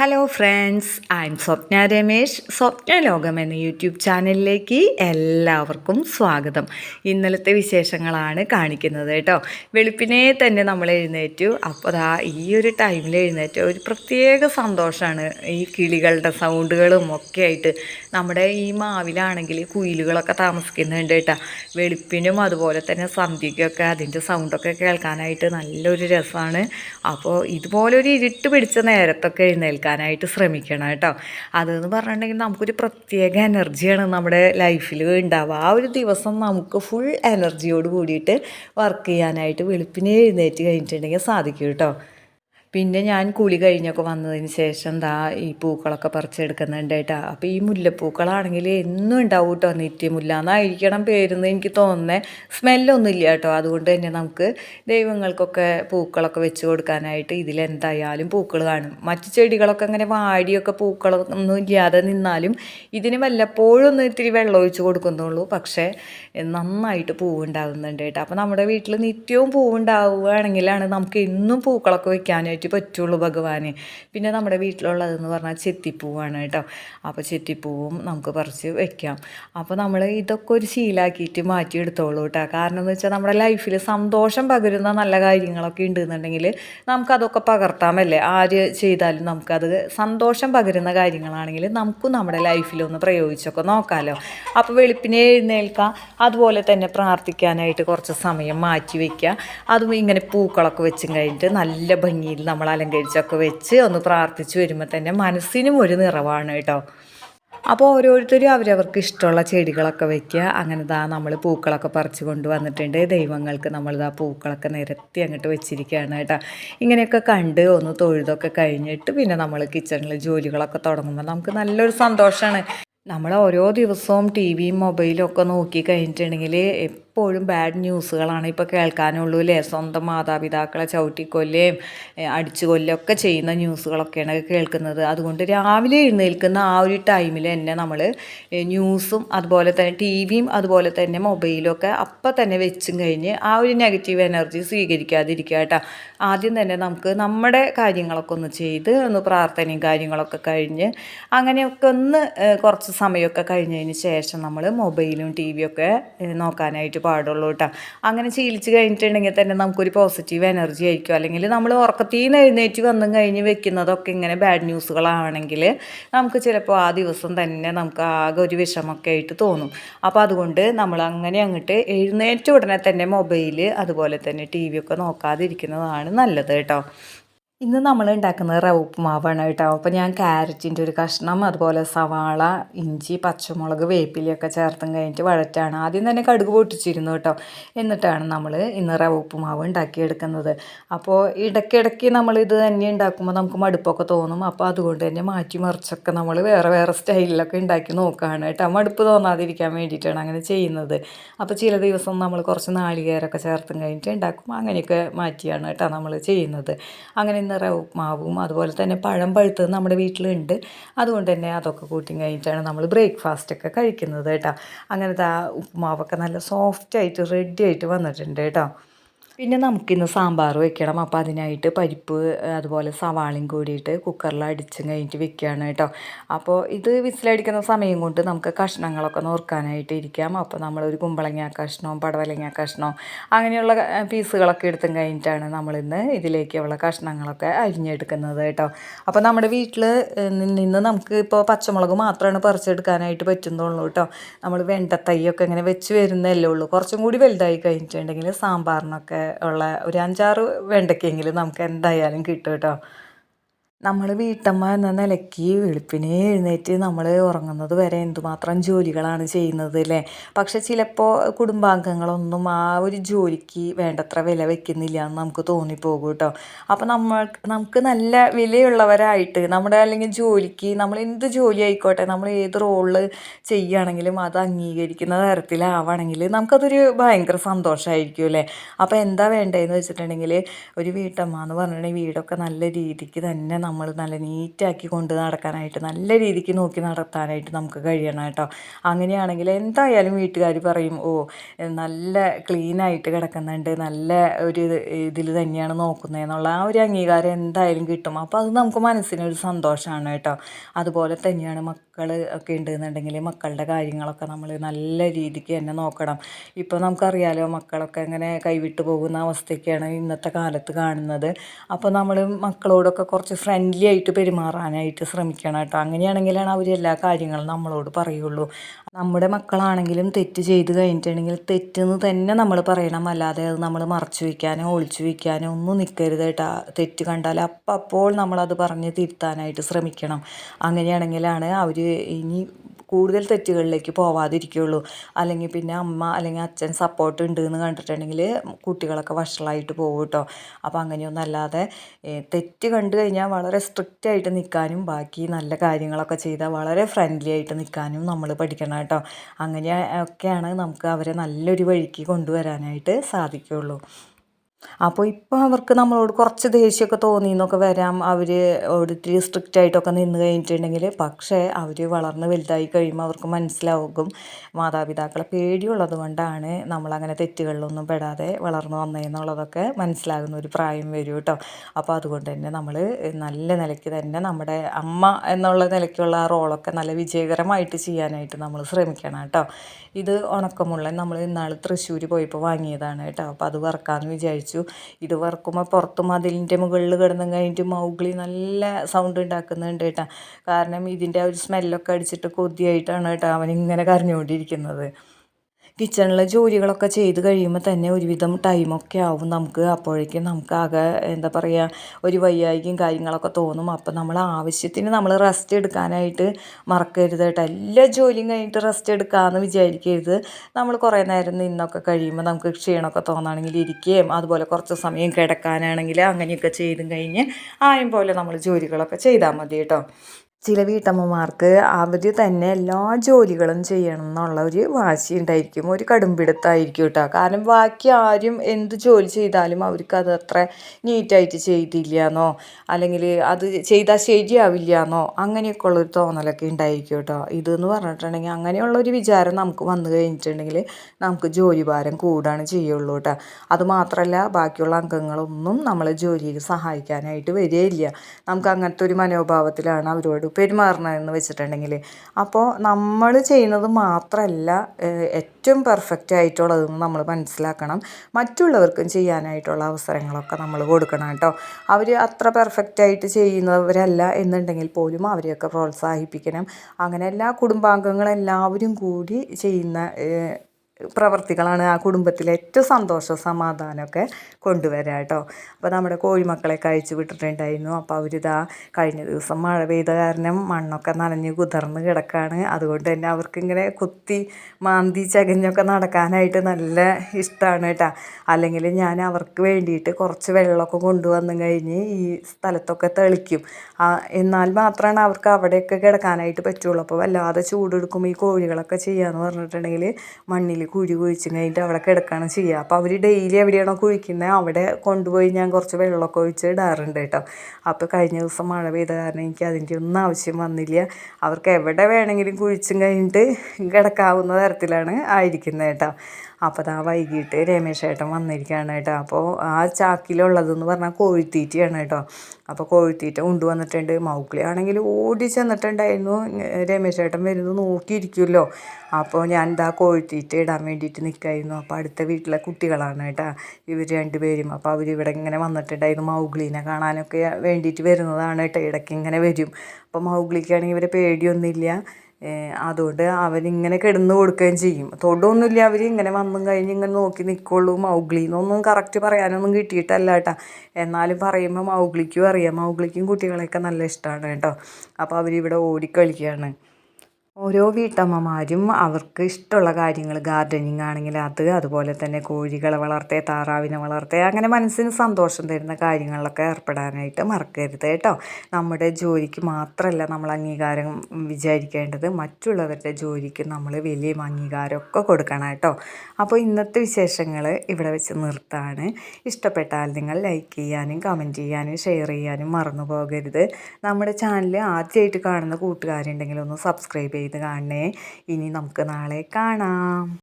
Hello friends I'm Swapna Ramesh Swapna ലോകം എന്ന YouTube ചാനലിലേക്ക് എല്ലാവർക്കും സ്വാഗതം. ഇന്നലത്തെ വിശേഷങ്ങളാണ് കാണിക്കുന്നത് കേട്ടോ. വെളുപ്പിനെ തന്നെ നമ്മൾ എഴുന്നേറ്റു. അപ്പോൾ ദാ ഈ ഒരു ടൈമിൽ എഴുന്നേറ്റ ഒരു പ്രത്യേക സന്തോഷമാണ് ഈ കിളികളുടെ സൗണ്ടുകളും ഒക്കെ ആയിട്ട്. നമ്മുടെ ഈ മാവിലാണെങ്കിൽ കുയിലുകളൊക്കെ താമസിക്കുന്നുണ്ട് കേട്ടോ. വെളുപ്പിനും അതുപോലെ തന്നെ സന്ധ്യയ്ക്കൊക്കെ അതിന്റെ സൗണ്ടൊക്കെ കേൾക്കാനായിട്ട് നല്ലൊരു രസമാണ്. അപ്പോൾ ഇതുപോലൊരു ഇരുട്ട് പിടിച്ച നേരത്തൊക്കെ എഴുന്നേൽക്കാനായിട്ട് ശ്രമിക്കണം കേട്ടോ. അതെന്ന് പറഞ്ഞിട്ടുണ്ടെങ്കിൽ നമുക്കൊരു പ്രത്യേക എനർജിയാണ് നമ്മുടെ ലൈഫിൽ ഉണ്ടാവുക. ആ ഒരു ദിവസം നമുക്ക് ഫുൾ എനർജിയോട് കൂടിയിട്ട് വർക്ക് ചെയ്യാനായിട്ട് വെളുപ്പിനെ എഴുന്നേറ്റ് കഴിഞ്ഞിട്ടുണ്ടെങ്കിൽ സാധിക്കും കേട്ടോ. പിന്നെ ഞാൻ കുളി കഴിഞ്ഞൊക്കെ വന്നതിന് ശേഷം ദാ ഈ പൂക്കളൊക്കെ പറിച്ചെടുക്കുന്നുണ്ട് കേട്ടോ അപ്പോൾ ഈ മുല്ലപ്പൂക്കളാണെങ്കിൽ എന്നും ഉണ്ടാവും കേട്ടോ നിത്യമുല്ല. എന്നായിരിക്കണം പേരെന്ന് എനിക്ക് തോന്നുന്നത് സ്മെല്ലൊന്നും ഇല്ല കേട്ടോ അതുകൊണ്ട് തന്നെ നമുക്ക് ദൈവങ്ങൾക്കൊക്കെ പൂക്കളൊക്കെ വെച്ച് കൊടുക്കാനായിട്ട് ഇതിലെന്തായാലും പൂക്കൾ കാണും. മറ്റു ചെടികളൊക്കെ അങ്ങനെ വാടിയൊക്കെ പൂക്കളൊന്നും ഇല്ലാതെ നിന്നാലും ഇതിന് വല്ലപ്പോഴും ഒന്ന് ഇത്തിരി വെള്ളം ഒഴിച്ച് കൊടുക്കുന്നുള്ളൂ. പക്ഷേ നന്നായിട്ട് പൂവുണ്ടാകുന്നുണ്ട് കേട്ടോ അപ്പോൾ നമ്മുടെ വീട്ടിൽ നിത്യവും പൂവുണ്ടാവുകയാണെങ്കിലാണ് നമുക്ക് എന്നും പൂക്കളൊക്കെ വെക്കാനായിട്ട് ആയിട്ട് പറ്റുള്ളൂ ഭഗവാന്. പിന്നെ നമ്മുടെ വീട്ടിലുള്ളതെന്ന് പറഞ്ഞാൽ ചെത്തിപ്പൂവാണ് കേട്ടോ. അപ്പോൾ ചെത്തിപ്പൂവും നമുക്ക് പറിച്ച് വെക്കാം. അപ്പോൾ നമ്മൾ ഇതൊക്കെ ഒരു ശീലാക്കിയിട്ട് മാറ്റിയെടുത്തോളൂ കേട്ടോ. കാരണം എന്ന് വെച്ചാൽ നമ്മുടെ ലൈഫിൽ സന്തോഷം പകരുന്ന നല്ല കാര്യങ്ങളൊക്കെ ഉണ്ടെന്നുണ്ടെങ്കിൽ നമുക്കതൊക്കെ പകർത്താമല്ലേ ആര് ചെയ്താലും നമുക്കത് സന്തോഷം പകരുന്ന കാര്യങ്ങളാണെങ്കിൽ നമുക്കും നമ്മുടെ ലൈഫിലൊന്ന് പ്രയോഗിച്ചൊക്കെ നോക്കാമല്ലോ അപ്പോൾ വെളുപ്പിനെ എഴുന്നേൽക്കാം അതുപോലെ തന്നെ പ്രാർത്ഥിക്കാനായിട്ട് കുറച്ച് സമയം മാറ്റി വയ്ക്കുക. അതും ഇങ്ങനെ പൂക്കളൊക്കെ വെച്ചും കഴിഞ്ഞിട്ട് നല്ല ഭംഗിയിൽ നമ്മൾ അലങ്കരിച്ചൊക്കെ വെച്ച് ഒന്ന് പ്രാർത്ഥിച്ചു വരുമ്പോൾ തന്നെ മനസ്സിനും ഒരു നിറവാണ് കേട്ടോ. അപ്പോൾ ഓരോരുത്തരും അവരവർക്ക് ഇഷ്ടമുള്ള ചെടികളൊക്കെ വെക്കുക. അങ്ങനെ ദാ നമ്മൾ പൂക്കളൊക്കെ പറിച്ചു കൊണ്ടുവന്നിട്ടുണ്ട് ദൈവങ്ങൾക്ക് നമ്മളിതാ പൂക്കളൊക്കെ നിരത്തി അങ്ങോട്ട് വെച്ചിരിക്കുകയാണ് കേട്ടോ. ഇങ്ങനെയൊക്കെ കണ്ട് ഒന്ന് തൊഴുതൊക്കെ കഴിഞ്ഞിട്ട് പിന്നെ നമ്മൾ കിച്ചണിൽ ജോലികളൊക്കെ തുടങ്ങുമ്പോൾ നമുക്ക് നല്ലൊരു സന്തോഷമാണ് നമ്മൾ ഓരോ ദിവസവും ടി വിയും മൊബൈലും ഒക്കെ നോക്കി കഴിഞ്ഞിട്ടുണ്ടെങ്കിൽ എപ്പോഴും ബാഡ് ന്യൂസുകളാണ് ഇപ്പോൾ കേൾക്കാനുള്ളൂ അല്ലേ സ്വന്തം മാതാപിതാക്കളെ ചവിട്ടിക്കൊല്ലുകയും അടിച്ചു കൊല്ലുകയും ഒക്കെ ചെയ്യുന്ന ന്യൂസുകളൊക്കെയാണ് കേൾക്കുന്നത്. അതുകൊണ്ട് രാവിലെ എഴുന്നേൽക്കുന്ന ആ ഒരു ടൈമിൽ തന്നെ നമ്മൾ ന്യൂസും അതുപോലെ തന്നെ ടി വിയും അതുപോലെ തന്നെ മൊബൈലും ഒക്കെ അപ്പം തന്നെ വെച്ചും കഴിഞ്ഞ് ആ ഒരു നെഗറ്റീവ് എനർജി സ്വീകരിക്കാതിരിക്കുക കേട്ടോ. ആദ്യം തന്നെ നമുക്ക് നമ്മുടെ കാര്യങ്ങളൊക്കെ ഒന്ന് ചെയ്ത് ഒന്ന് പ്രാർത്ഥനയും കാര്യങ്ങളൊക്കെ കഴിഞ്ഞ് അങ്ങനെയൊക്കെ ഒന്ന് കുറച്ച് സമയമൊക്കെ കഴിഞ്ഞതിന് ശേഷം നമ്മൾ മൊബൈലും ടി വിയൊക്കെ നോക്കാനായിട്ട് പാടുള്ളൂ കേട്ടോ. അങ്ങനെ ശീലിച്ച് കഴിഞ്ഞിട്ടുണ്ടെങ്കിൽ തന്നെ നമുക്കൊരു പോസിറ്റീവ് എനർജി ആയിരിക്കും. അല്ലെങ്കിൽ നമ്മൾ ഉറക്കത്തിൽ നിന്ന് എഴുന്നേറ്റ് വന്നും കഴിഞ്ഞ് വെക്കുന്നതൊക്കെ ഇങ്ങനെ ബാഡ് ന്യൂസുകളാണെങ്കിൽ നമുക്ക് ചിലപ്പോൾ ആ ദിവസം തന്നെ നമുക്ക് ആകെ ഒരു വിഷമൊക്കെ ആയിട്ട് തോന്നും. അപ്പോൾ അതുകൊണ്ട് നമ്മൾ അങ്ങനെ അങ്ങോട്ട് എഴുന്നേറ്റ ഉടനെ തന്നെ മൊബൈൽ അതുപോലെ തന്നെ ടി വി ഒക്കെ നോക്കാതിരിക്കുന്നതാണ് നല്ലത് കേട്ടോ. ഇന്ന് നമ്മൾ ഉണ്ടാക്കുന്നത് റവ ഉപ്പുമാവാണ് കേട്ടോ. അപ്പോൾ ഞാൻ ക്യാരറ്റിന്റെ ഒരു കഷ്ണം അതുപോലെ സവാള ഇഞ്ചി പച്ചമുളക് വേപ്പിലയൊക്കെ ചേർത്തും കഴിഞ്ഞിട്ട് വഴറ്റാണ്. ആദ്യം തന്നെ കടുക് പൊട്ടിച്ചിരുന്നു കേട്ടോ. എന്നിട്ടാണ് നമ്മൾ ഇന്ന് റവ ഉപ്പുമാവ് ഉണ്ടാക്കിയെടുക്കുന്നത്. അപ്പോൾ ഇടയ്ക്കിടയ്ക്ക് നമ്മൾ ഇത് തന്നെ ഉണ്ടാക്കുമ്പോൾ നമുക്ക് മടുപ്പൊക്കെ തോന്നും. അപ്പോൾ അതുകൊണ്ട് തന്നെ മാറ്റി മറിച്ചൊക്കെ നമ്മൾ വേറെ വേറെ സ്റ്റൈലിലൊക്കെ ഉണ്ടാക്കി നോക്കുകയാണ് കേട്ടോ. മടുപ്പ് തോന്നാതിരിക്കാൻ വേണ്ടിയിട്ടാണ് അങ്ങനെ ചെയ്യുന്നത്. അപ്പോൾ ചില ദിവസം നമ്മൾ കുറച്ച് നാളികേരമൊക്കെ ചേർത്തും കഴിഞ്ഞിട്ട് ഉണ്ടാക്കും. അങ്ങനെയൊക്കെ മാറ്റിയാണ് കേട്ടോ നമ്മൾ ചെയ്യുന്നത്. അങ്ങനെ നിറ ഉപ്മാവും അതുപോലെ തന്നെ പഴം പഴുത്തത് നമ്മുടെ വീട്ടിലുണ്ട്. അതുകൊണ്ട് തന്നെ അതൊക്കെ കൂട്ടി കഴിഞ്ഞിട്ടാണ് നമ്മൾ ബ്രേക്ക്ഫാസ്റ്റൊക്കെ കഴിക്കുന്നത് കേട്ടോ. അങ്ങനത്തെ ആ ഉപ്മാവൊക്കെ നല്ല സോഫ്റ്റായിട്ട് റെഡി ആയിട്ട് വന്നിട്ടുണ്ട് കേട്ടോ. പിന്നെ നമുക്കിന്ന് സാമ്പാർ വെക്കണം. അപ്പോൾ അതിനായിട്ട് പരിപ്പ് അതുപോലെ സവാളയും കൂടിയിട്ട് കുക്കറിൽ അടിച്ചും കഴിഞ്ഞിട്ട് വെക്കുകയാണ് കേട്ടോ. അപ്പോൾ ഇത് വിസിലടിക്കുന്ന സമയം കൊണ്ട് നമുക്ക് കഷ്ണങ്ങളൊക്കെ നോർക്കാനായിട്ട് ഇരിക്കാം. അപ്പോൾ നമ്മളൊരു കുമ്പളങ്ങ കഷ്ണവും പടവലങ്ങ കഷ്ണവും അങ്ങനെയുള്ള പീസുകളൊക്കെ എടുത്തും കഴിഞ്ഞിട്ടാണ് നമ്മളിന്ന് ഇതിലേക്കുള്ള കഷ്ണങ്ങളൊക്കെ അരിഞ്ഞെടുക്കുന്നത് കേട്ടോ. അപ്പോൾ നമ്മുടെ വീട്ടിൽ നിന്ന് നമുക്ക് ഇപ്പോൾ പച്ചമുളക് മാത്രമാണ് പറിച്ചെടുക്കാനായിട്ട് പറ്റുന്നുള്ളൂ കേട്ടോ. നമ്മൾ വെണ്ടത്തൈയൊക്കെ ഇങ്ങനെ വെച്ച് വരുന്നതല്ലേ ഉള്ളൂ. കുറച്ചും കൂടി വലുതായി കഴിഞ്ഞിട്ടുണ്ടെങ്കിൽ സാമ്പാറിനൊക്കെ ഉള്ള ഒരു അഞ്ചാറ് വെണ്ടയ്ക്കെങ്കിലും നമുക്ക് എന്തായാലും കിട്ടും കേട്ടോ. നമ്മൾ വീട്ടമ്മ എന്ന നിലയ്ക്ക് വെളുപ്പിനെ എഴുന്നേറ്റ് നമ്മൾ ഉറങ്ങുന്നത് വരെ എന്തുമാത്രം ജോലികളാണ് ചെയ്യുന്നത് അല്ലേ പക്ഷെ ചിലപ്പോൾ കുടുംബാംഗങ്ങളൊന്നും ആ ഒരു ജോലിക്ക് വേണ്ടത്ര വില വെക്കുന്നില്ല എന്ന് നമുക്ക് തോന്നിപ്പോകും കേട്ടോ. അപ്പോൾ നമ്മൾ നമുക്ക് നല്ല വിലയുള്ളവരായിട്ട് നമ്മുടെ അല്ലെങ്കിൽ ജോലിക്ക് നമ്മൾ എന്ത് ജോലി ആയിക്കോട്ടെ നമ്മൾ ഏത് റോളിൽ ചെയ്യുകയാണെങ്കിലും അത് അംഗീകരിക്കുന്ന തരത്തിലാവണമെങ്കിൽ നമുക്കതൊരു ഭയങ്കര സന്തോഷമായിരിക്കും അല്ലേ അപ്പോൾ എന്താ വേണ്ടതെന്ന് വെച്ചിട്ടുണ്ടെങ്കിൽ ഒരു വീട്ടമ്മ എന്ന് പറഞ്ഞിട്ടുണ്ടെങ്കിൽ വീടൊക്കെ നല്ല രീതിക്ക് തന്നെ നമ്മൾ നല്ല നീറ്റാക്കി കൊണ്ട് നടക്കാനായിട്ട് നല്ല രീതിക്ക് നോക്കി നടത്താനായിട്ട് നമുക്ക് കഴിയണം കേട്ടോ. അങ്ങനെയാണെങ്കിൽ എന്തായാലും വീട്ടുകാർ പറയും ഓ നല്ല ക്ലീനായിട്ട് കിടക്കുന്നുണ്ട് നല്ല ഒരു ഇതിൽ തന്നെയാണ് നോക്കുന്നതെന്നുള്ള ആ ഒരു അംഗീകാരം എന്തായാലും കിട്ടും. അപ്പോൾ അത് നമുക്ക് മനസ്സിനൊരു സന്തോഷമാണ് കേട്ടോ. അതുപോലെ തന്നെയാണ് മക്കൾ ഒക്കെ ഉണ്ടെന്നുണ്ടെങ്കിൽ മക്കളുടെ കാര്യങ്ങളൊക്കെ നമ്മൾ നല്ല രീതിക്ക് തന്നെ നോക്കണം. ഇപ്പോൾ നമുക്കറിയാലോ മക്കളൊക്കെ ഇങ്ങനെ കൈവിട്ട് പോകുന്ന അവസ്ഥയൊക്കെയാണ് ഇന്നത്തെ കാലത്ത് കാണുന്നത്. അപ്പോൾ നമ്മൾ മക്കളോടൊക്കെ കുറച്ച് ഫ്രണ്ട്ലി ആയിട്ട് പെരുമാറാനായിട്ട് ശ്രമിക്കണം കേട്ടോ. അങ്ങനെയാണെങ്കിലാണ് അവർ എല്ലാ കാര്യങ്ങളും നമ്മളോട് പറയുള്ളൂ. നമ്മുടെ മക്കളാണെങ്കിലും തെറ്റ് ചെയ്ത് കഴിഞ്ഞിട്ടുണ്ടെങ്കിൽ തെറ്റെന്ന് തന്നെ നമ്മൾ പറയണം. അല്ലാതെ അത് നമ്മൾ മറച്ചു വയ്ക്കാനോ ഒളിച്ചു വയ്ക്കാനോ ഒന്നും നിൽക്കരുത് കേട്ടോ. തെറ്റ് കണ്ടാൽ അപ്പം അപ്പോൾ നമ്മളത് പറഞ്ഞ് തിരുത്താനായിട്ട് ശ്രമിക്കണം. അങ്ങനെയാണെങ്കിലാണ് അവർ ഇനി കൂടുതൽ തെറ്റുകളിലേക്ക് പോവാതിരിക്കുകയുള്ളൂ അല്ലെങ്കിൽ പിന്നെ അമ്മ അല്ലെങ്കിൽ അച്ഛൻ സപ്പോർട്ട് ഉണ്ട് എന്ന് കണ്ടിട്ടുണ്ടെങ്കിൽ കുട്ടികളൊക്കെ വഷളായിട്ട് പോകും കേട്ടോ. അപ്പോൾ അങ്ങനെയൊന്നും അല്ലാതെ തെറ്റ് കണ്ടു കഴിഞ്ഞാൽ വളരെ സ്ട്രിക്റ്റ് ആയിട്ട് നിൽക്കാനും ബാക്കി നല്ല കാര്യങ്ങളൊക്കെ ചെയ്താൽ വളരെ ഫ്രണ്ട്ലി ആയിട്ട് നിൽക്കാനും നമ്മൾ പഠിക്കണം കേട്ടോ. അങ്ങനെ ഒക്കെയാണ് നമുക്ക് അവരെ നല്ലൊരു വഴിക്ക് കൊണ്ടുവരാനായിട്ട് സാധിക്കുകയുള്ളൂ അപ്പോൾ ഇപ്പോൾ അവർക്ക് നമ്മളോട് കുറച്ച് ദേഷ്യമൊക്കെ തോന്നി എന്നൊക്കെ വരാം. അവർ ഒത്തിരി സ്ട്രിക്റ്റ് ആയിട്ടൊക്കെ നിന്ന് കഴിഞ്ഞിട്ടുണ്ടെങ്കിൽ പക്ഷേ അവർ വളർന്ന് വലുതായി കഴിയുമ്പോൾ അവർക്ക് മനസ്സിലാകും. മാതാപിതാക്കളെ പേടിയുള്ളത് കൊണ്ടാണ് നമ്മളങ്ങനെ തെറ്റുകളിലൊന്നും പെടാതെ വളർന്നു വന്നതെന്നുള്ളതൊക്കെ മനസ്സിലാകുന്ന ഒരു പ്രായം വരും കേട്ടോ. അപ്പോൾ അതുകൊണ്ട് തന്നെ നമ്മൾ നല്ല നിലയ്ക്ക് തന്നെ നമ്മുടെ അമ്മ എന്നുള്ള നിലയ്ക്കുള്ള ആ റോളൊക്കെ നല്ല വിജയകരമായിട്ട് ചെയ്യാനായിട്ട് നമ്മൾ ശ്രമിക്കണം കേട്ടോ. ഇത് ഉണക്കമുള്ള നമ്മൾ ഇന്നാൾ തൃശ്ശൂർ പോയപ്പോൾ വാങ്ങിയതാണ് കേട്ടോ. അപ്പോൾ അത് വറക്കാമെന്ന് വിചാരിച്ചു. ഇത് വറക്കുമ്പോൾ പുറത്ത് മതിലിന്റെ മുകളിൽ കിടന്നു കഴിഞ്ഞിട്ട് മൗഗ്ലി നല്ല സൗണ്ട് ഉണ്ടാക്കുന്നുണ്ട് കേട്ടോ. കാരണം ഇതിന്റെ ഒരു സ്മെല്ലൊക്കെ അടിച്ചിട്ട് കൊതിയായിട്ടാണ് കേട്ടോ അവനിങ്ങനെ കരഞ്ഞുകൊണ്ടിരിക്കുന്നത്. കിച്ചണിലെ ജോലികളൊക്കെ ചെയ്ത് കഴിയുമ്പോൾ തന്നെ ഒരുവിധം ടൈമൊക്കെ ആവും നമുക്ക്. അപ്പോഴേക്കും നമുക്ക് ആകെ എന്താ പറയുക ഒരു വയ്യായികയും കാര്യങ്ങളൊക്കെ തോന്നും. അപ്പോൾ നമ്മൾ ആവശ്യത്തിന് നമ്മൾ റെസ്റ്റ് എടുക്കാനായിട്ട് മറക്കരുത് കേട്ടോ. എല്ലാ ജോലിയും കഴിഞ്ഞിട്ട് റെസ്റ്റ് എടുക്കാമെന്ന് വിചാരിക്കരുത്. നമ്മൾ കുറേ നേരം നിന്നൊക്കെ കഴിയുമ്പോൾ നമുക്ക് ക്ഷീണമൊക്കെ തോന്നുകയാണെങ്കിൽ ഇരിക്കുകയും അതുപോലെ കുറച്ച് സമയം കിടക്കാനാണെങ്കിൽ അങ്ങനെയൊക്കെ ചെയ്തും കഴിഞ്ഞ് ആയും പോലെ നമ്മൾ ജോലികളൊക്കെ ചെയ്താൽ മതി കേട്ടോ. ചില വീട്ടമ്മമാർക്ക് അവർ തന്നെ എല്ലാ ജോലികളും ചെയ്യണം എന്നുള്ള ഒരു വാശി ഉണ്ടായിരിക്കും. ഒരു കടുംപിടുത്തായിരിക്കും കേട്ടോ. കാരണം ബാക്കി ആരും എന്ത് ജോലി ചെയ്താലും അവർക്ക് അത് അത്ര നീറ്റായിട്ട് ചെയ്തില്ല എന്നോ അല്ലെങ്കിൽ അത് ചെയ്താൽ ശരിയാവില്ല എന്നോ അങ്ങനെയൊക്കെ ഉള്ളൊരു തോന്നലൊക്കെ ഉണ്ടായിരിക്കും കേട്ടോ. ഇതെന്ന് പറഞ്ഞിട്ടുണ്ടെങ്കിൽ അങ്ങനെയുള്ള ഒരു വിചാരം നമുക്ക് വന്നു കഴിഞ്ഞിട്ടുണ്ടെങ്കിൽ നമുക്ക് ജോലി ഭാരം കൂടാണ് ചെയ്യുള്ളൂ കേട്ടോ. അത് മാത്രമല്ല ബാക്കിയുള്ള അംഗങ്ങളൊന്നും നമ്മളെ ജോലിയിൽ സഹായിക്കാനായിട്ട് വരികയില്ല. നമുക്ക് അങ്ങനത്തെ ഒരു മനോഭാവത്തിലാണ് അവരോട് പെരുമാറണമെന്ന് വെച്ചിട്ടുണ്ടെങ്കിൽ അപ്പോൾ നമ്മൾ ചെയ്യുന്നത് മാത്രമല്ല ഏറ്റവും പെർഫെക്റ്റ് ആയിട്ടുള്ളതെന്ന് നമ്മൾ മനസ്സിലാക്കണം. മറ്റുള്ളവർക്കും ചെയ്യാനായിട്ടുള്ള അവസരങ്ങളൊക്കെ നമ്മൾ കൊടുക്കണം കേട്ടോ. അവർ അത്ര പെർഫെക്റ്റ് ആയിട്ട് ചെയ്യുന്നവരല്ല എന്നുണ്ടെങ്കിൽ പോലും അവരെയൊക്കെ പ്രോത്സാഹിപ്പിക്കണം. അങ്ങനെ എല്ലാ കുടുംബാംഗങ്ങളെല്ലാവരും കൂടി ചെയ്യുന്ന പ്രവർത്തികളാണ് ആ കുടുംബത്തിലെ ഏറ്റവും സന്തോഷം സമാധാനമൊക്കെ കൊണ്ടുവരിക കേട്ടോ. അപ്പോൾ നമ്മുടെ കോഴിമക്കളെ കഴിച്ചു വിട്ടിട്ടുണ്ടായിരുന്നു. അപ്പോൾ അവരിതാ കഴിഞ്ഞ ദിവസം മഴ പെയ്ത കാരണം മണ്ണൊക്കെ നനഞ്ഞ് കുതിർന്ന് കിടക്കുകയാണ് അതുകൊണ്ട് തന്നെ അവർക്കിങ്ങനെ കുത്തി മാന്തി ചകഞ്ഞൊക്കെ നടക്കാനായിട്ട് നല്ല ഇഷ്ടമാണ് കേട്ടോ. അല്ലെങ്കിൽ ഞാൻ അവർക്ക് വേണ്ടിയിട്ട് കുറച്ച് വെള്ളമൊക്കെ കൊണ്ടുവന്നു കഴിഞ്ഞ് ഈ സ്ഥലത്തൊക്കെ തെളിക്കും. എന്നാൽ മാത്രമാണ് അവർക്ക് അവിടെയൊക്കെ കിടക്കാനായിട്ട് പറ്റുള്ളൂ. അപ്പോൾ വല്ലാതെ ചൂടെടുക്കുമ്പോൾ ഈ കോഴികളൊക്കെ ചെയ്യാന്ന് പറഞ്ഞിട്ടുണ്ടെങ്കിൽ മണ്ണിൽ കുഴി കുഴിച്ച് കഴിഞ്ഞിട്ട് അവിടെ കിടക്കുകയാണ് ചെയ്യുക. അപ്പോൾ അവർ ഡെയിലി എവിടെയാണോ കുഴിക്കുന്നത് അവിടെ കൊണ്ടുപോയി ഞാൻ കുറച്ച് വെള്ളമൊക്കെ ഒഴിച്ച് ഇടാറുണ്ട് കേട്ടോ. അപ്പോൾ കഴിഞ്ഞ ദിവസം മഴ പെയ്ത കാരണം എനിക്ക് അതിന്റെ ഒന്നും ആവശ്യം വന്നില്ല. അവർക്ക് എവിടെ വേണമെങ്കിലും കുഴിച്ചും കഴിഞ്ഞിട്ട് കിടക്കാവുന്ന തരത്തിലാണ് ആയിരിക്കുന്നത് കേട്ടോ. അപ്പോൾ അതാ വൈകിട്ട് രമേശേട്ടൻ വന്നിരിക്കുകയാണ് കേട്ടോ. അപ്പോൾ ആ ചാക്കിലുള്ളതെന്ന് പറഞ്ഞാൽ കോഴിത്തീറ്റയാണ് കേട്ടോ. അപ്പോൾ കോഴിത്തീറ്റ കൊണ്ടുവന്നിട്ടുണ്ട്. മൗക്ലി ആണെങ്കിൽ ഓടി ചെന്നിട്ടുണ്ടായിരുന്നു. രമേശേട്ടൻ വരുന്നത് നോക്കിയിരിക്കുമല്ലോ. അപ്പോൾ ഞാൻ എന്താ കോഴിത്തീറ്റ ഇടാൻ വേണ്ടിയിട്ട് നിൽക്കായിരുന്നു. അപ്പോൾ അടുത്ത വീട്ടിലെ കുട്ടികളാണ് കേട്ടോ ഇവർ രണ്ടുപേരും. അപ്പോൾ അവരിവിടെ ഇങ്ങനെ വന്നിട്ടുണ്ടായിരുന്നു. മൗഗ്ലീനെ കാണാനൊക്കെ വേണ്ടിയിട്ട് വരുന്നതാണ് കേട്ടോ. ഇടയ്ക്ക് ഇങ്ങനെ വരും. അപ്പോൾ മൗഗ്ലിക്കാണെങ്കിൽ ഇവരെ പേടിയൊന്നുമില്ല. അതുകൊണ്ട് അവരിങ്ങനെ കിടന്ന് കൊടുക്കുകയും ചെയ്യും. തൊടൊന്നുമില്ല അവർ ഇങ്ങനെ വന്നും കഴിഞ്ഞ് ഇങ്ങനെ നോക്കി നിൽക്കുള്ളൂ മൗഗ്ലി എന്നൊന്നും കറക്റ്റ് പറയാനൊന്നും കിട്ടിയിട്ടല്ല കേട്ടോ. എന്നാലും പറയുമ്പോൾ മൗഗ്ലിക്കും അറിയാം. മൗഗ്ലിക്കും കുട്ടികളെയൊക്കെ നല്ല ഇഷ്ടമാണ് കേട്ടോ. അപ്പോൾ അവരിവിടെ ഓടിക്കളിക്കുകയാണ് ഓരോ വീട്ടമ്മമാരും അവർക്ക് ഇഷ്ടമുള്ള കാര്യങ്ങൾ ഗാർഡനിങ് ആണെങ്കിൽ അത് അതുപോലെ തന്നെ കോഴികളെ വളർത്തുക താറാവിനെ വളർത്തുക അങ്ങനെ മനസ്സിന് സന്തോഷം തരുന്ന കാര്യങ്ങളിലൊക്കെ ഏർപ്പെടാനായിട്ട് മറക്കരുത് കേട്ടോ. നമ്മുടെ ജോലിക്ക് മാത്രമല്ല നമ്മൾ അംഗീകാരം വിചാരിക്കേണ്ടത് മറ്റുള്ളവരുടെ ജോലിക്ക് നമ്മൾ വലിയ അംഗീകാരമൊക്കെ കൊടുക്കണം കേട്ടോ. അപ്പോൾ ഇന്നത്തെ വിശേഷങ്ങൾ ഇവിടെ വെച്ച് നിർത്താണ്. ഇഷ്ടപ്പെട്ടാൽ നിങ്ങൾ ലൈക്ക് ചെയ്യാനും കമന്റ് ചെയ്യാനും ഷെയർ ചെയ്യാനും മറന്നു പോകരുത്. നമ്മുടെ ചാനൽ ആദ്യമായിട്ട് കാണുന്ന കൂട്ടുകാരുണ്ടെങ്കിൽ ഒന്ന് സബ്സ്ക്രൈബ് ചെയ്ത് കാണണേ. ഇനി നമുക്ക് നാളെ കാണാം.